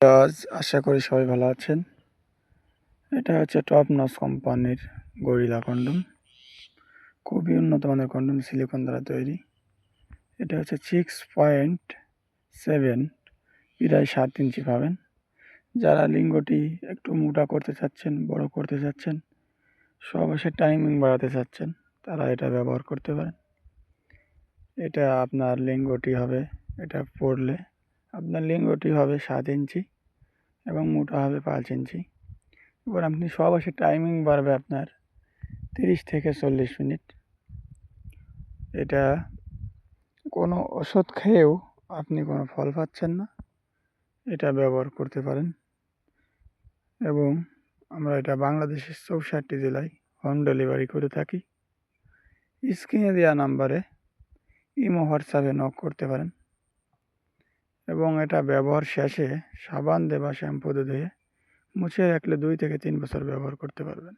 আজ আশা করি সবাই ভালো আছেন। এটা হচ্ছে টপ নস কোম্পানির গরিলা কন্ডম খুবই উন্নত মানের কন্ডম সিলিকন দ্বারা তৈরি। এটা হচ্ছে সিক্স পয়েন্ট সেভেন প্রায় সাত ইঞ্চি পাবেন। যারা লিঙ্গটি একটু মোটা করতে চাচ্ছেন, বড় করতে চাচ্ছেন সবশেষে টাইমিং বাড়াতে চাচ্ছেন, তারা এটা ব্যবহার করতে পারেন। এটা আপনার লিঙ্গটি হবে, এটা পড়লে আপনার লিঙ্গটি হবে সাত ইঞ্চি এবং মোটা হবে পাঁচ ইঞ্চি। এবার আপনি সবশেষে টাইমিং বাড়বে আপনার তিরিশ থেকে চল্লিশ মিনিট। এটা কোনো ওষুধ খেয়েও আপনি কোনো ফল পাচ্ছেন না। এটা ব্যবহার করতে পারেন। এবং আমরা এটা বাংলাদেশের চৌষট্টি জেলায় হোম ডেলিভারি করে থাকি। স্ক্রিনে দেওয়া নাম্বারে ইমো হোয়াটসঅ্যাপে নক করতে পারেন। এবং এটা ব্যবহার শেষে সাবান দেবা শ্যাম্পু দিয়ে ধুয়ে মুছে রাখলে দুই থেকে তিন বছর ব্যবহার করতে পারবেন।